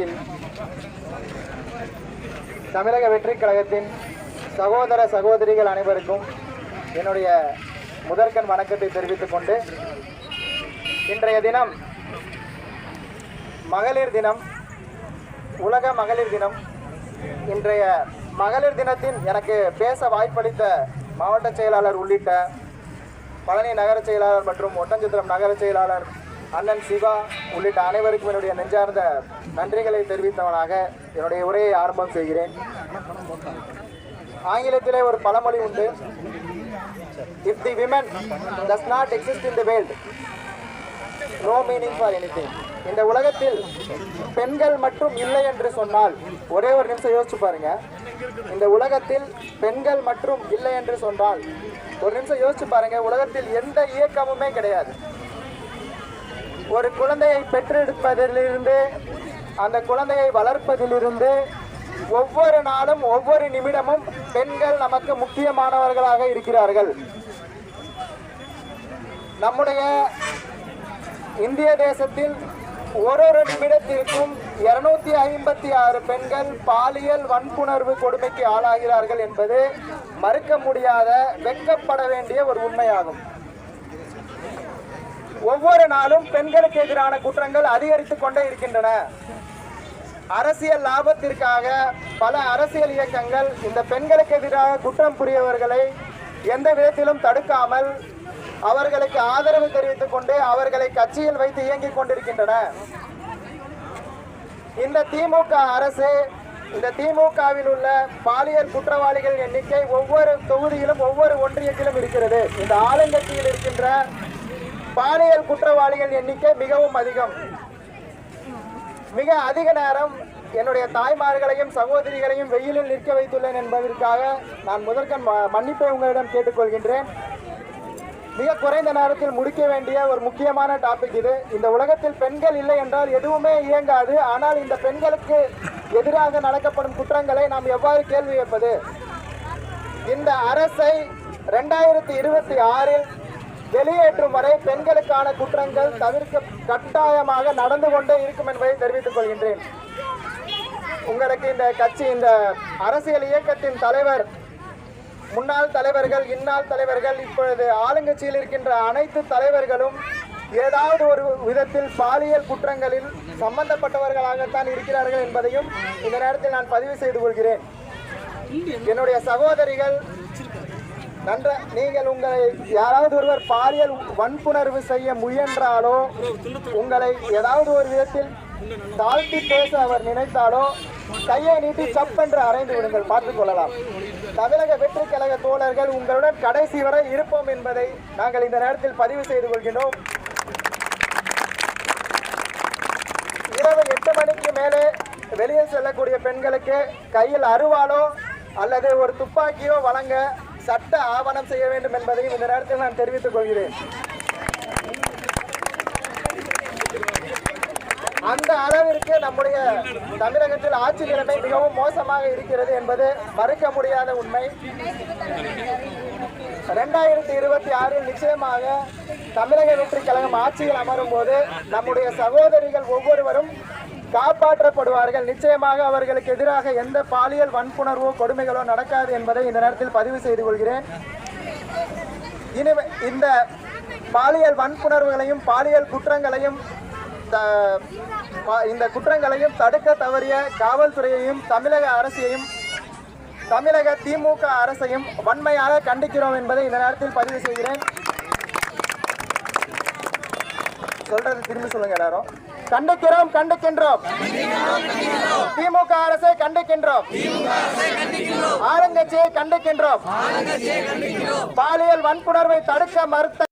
கழகத்தின் தமிழக வெற்றி கழகத்தின் சகோதர சகோதரிகள் அனைவருக்கும் என்னுடைய முதற்கண் வணக்கத்தை தெரிவித்துக் கொண்டு இன்றைய தினம் மகளிர் தினம் உலக மகளிர் தினம். இன்றைய மகளிர் தினத்தின் எனக்கு பேச வாய்ப்பளித்த மாவட்ட செயலாளர் உள்ளிட்ட பழனி நகர செயலாளர் மற்றும் ஒட்டஞ்சத்திரம் நகர செயலாளர் அண்ணன் சிவா உள்ளிட்ட அனைவருக்கும் என்னுடைய நெஞ்சார்ந்த நன்றிகளை தெரிவித்தவனாக என்னுடைய உரையை ஆரம்பம் செய்கிறேன். ஆங்கிலத்திலே ஒரு பழமொழி உண்டு. If the women does not exist in the world no meaning for anything இந்த உலகத்தில் பெண்கள் மட்டும் இல்லை என்று சொன்னால் ஒரே ஒரு நிமிஷம் யோசிச்சு பாருங்க. இந்த உலகத்தில் பெண்கள் மற்றும் இல்லை என்று சொன்னால் ஒரு நிமிஷம் யோசிச்சு பாருங்க. உலகத்தில் எந்த இயக்கமுமே கிடையாது. ஒரு குழந்தையை பெற்றெடுப்பதிலிருந்து அந்த குழந்தையை வளர்ப்பதிலிருந்து ஒவ்வொரு நாளும் ஒவ்வொரு நிமிடமும் பெண்கள் நமக்கு முக்கியமானவர்களாக இருக்கிறார்கள். நம்முடைய இந்திய தேசத்தில் ஒரு ஒரு நிமிடத்திற்கும் இருநூத்தி ஐம்பத்தி ஆறு பெண்கள் பாலியல் வன்புணர்வு கொடுமைக்கு ஆளாகிறார்கள் என்பது மறுக்க முடியாத வெட்கப்பட வேண்டிய ஒரு உண்மையாகும். ஒவ்வொரு நாளும் பெண்களுக்கு எதிரான குற்றங்கள் அதிகரித்துக் கொண்டே இருக்கின்றன. அரசியல் லாபத்திற்காக பல அரசியல் இயக்கங்கள் இந்த பெண்களுக்கு எதிராக குற்றம் புரியவர்களை எந்த விதத்திலும் தடுக்காமல் அவர்களுக்கு ஆதரவு தெரிவித்துக் கொண்டு அவர்களை கட்சியில் வைத்து இயங்கிக் கொண்டிருக்கின்றன. இந்த திமுக அரசு இந்த திமுகவில் உள்ள பாலியல் குற்றவாளிகள் எண்ணிக்கை ஒவ்வொரு தொகுதியிலும் ஒவ்வொரு ஒன்றியத்திலும் இருக்கிறது. இந்த ஆளுங்கட்சியில் இருக்கின்ற பாலியல் குற்றவாளிகள் எண்ணிக்கை மிகவும் அதிகம். மிக அதிக நேரம் என்னுடைய தாய்மார்களையும் சகோதரிகளையும் வெயிலில் நிற்க வைத்துள்ளேன் என்பதற்காக நான் முதற்கண் ம- மன்னிப்பை உங்களிடம் கேட்டுக்கொள்கின்றேன். மிக குறைந்த நேரத்தில் முடிக்க வேண்டிய ஒரு முக்கியமான டாபிக் இது. இந்த உலகத்தில் பெண்கள் இல்லை என்றால் எதுவுமே இயங்காது. ஆனால் இந்த பெண்களுக்கு எதிராக நடக்கப்படும் குற்றங்களை நாம் எவ்வாறு கேள்வி வைப்பது? இந்த அரசை ரெண்டாயிரத்தி இருபத்தி ஆறில் வெளியேற்றும் வரை பெண்களுக்கான குற்றங்கள் தவிர்க்க கட்டாயமாக நடந்து கொண்டே இருக்கும் என்பதை தெரிவித்துக் கொள்கின்றேன். உங்களுக்கு இந்த கட்சி இந்த அரசியல் இயக்கத்தின் தலைவர் முன்னாள் தலைவர்கள் இந்நாள் தலைவர்கள் இப்பொழுது ஆளுங்கட்சியில் இருக்கின்ற அனைத்து தலைவர்களும் ஏதாவது ஒரு விதத்தில் பாலியல் குற்றங்களில் சம்பந்தப்பட்டவர்களாகத்தான் இருக்கிறார்கள் என்பதையும் இந்த நேரத்தில் நான் பதிவு செய்து கொள்கிறேன். என்னுடைய சகோதரிகள் நன்ற. நீங்கள் உங்களை யாராவது ஒருவர் பாலியல் வன்புணர்வு செய்ய முயன்றாலோ உங்களை ஏதாவது ஒரு விதத்தில் தாழ்த்தி பேச அவர் நினைத்தாலோ கையை நீட்டி சப் என்று விடுங்கள். பார்த்துக் கொள்ளலாம். தமிழக வெற்றி கழக தோழர்கள் உங்களுடன் கடைசி வரை இருப்போம் என்பதை நாங்கள் இந்த நேரத்தில் பதிவு செய்து கொள்கின்றோம். இரவு எட்டு மணிக்கு மேலே வெளியே செல்லக்கூடிய பெண்களுக்கு கையில் அருவாளோ அல்லது ஒரு துப்பாக்கியோ வழங்க சட்ட ஆவணம் செய்ய வேண்டும் என்பதையும் இந்த நேரத்தில் நான் தெரிவித்துக் கொள்கிறேன். அந்த அளவிற்கு நம்முடைய தமிழகத்தில் ஆட்சி நிலைமை மிகவும் மோசமாக இருக்கிறது என்பது மறுக்க முடியாத உண்மை. ரெண்டாயிரத்தி இருபத்தி ஆறில் நிச்சயமாக தமிழக வெற்றி கழகம் ஆட்சியில் அமரும் போது நம்முடைய சகோதரிகள் ஒவ்வொருவரும் காப்பாற்றப்படுவார்கள். நிச்சயமாக அவர்களுக்கு எதிராக எந்த பாலியல் வன்புணர்வோ கொடுமைகளோ நடக்காது என்பதை இந்த நேரத்தில் பதிவு செய்து கொள்கிறேன். இனி இந்த பாலியல் வன்புணர்வுகளையும் பாலியல் குற்றங்களையும் த- இந்த குற்றங்களையும் தடுக்க தவறிய காவல்துறையையும் தமிழக அரசையும் தமிழக திமுக அரசையும் வன்மையாக கண்டிக்கிறோம் என்பதை இந்த நேரத்தில் பதிவு செய்கிறேன். சொல்றது திரும்பி சொல்லுங்க எல்லாரும். கண்டிக்கிறோம் கண்டிக்கின்றோம். திமுக அரசை கண்டிக்கின்றோம். ஆளுங்கட்சியை கண்டிக்கின்றோம். பாலியல் வன்புணர்வை தடுக்க மறுத்த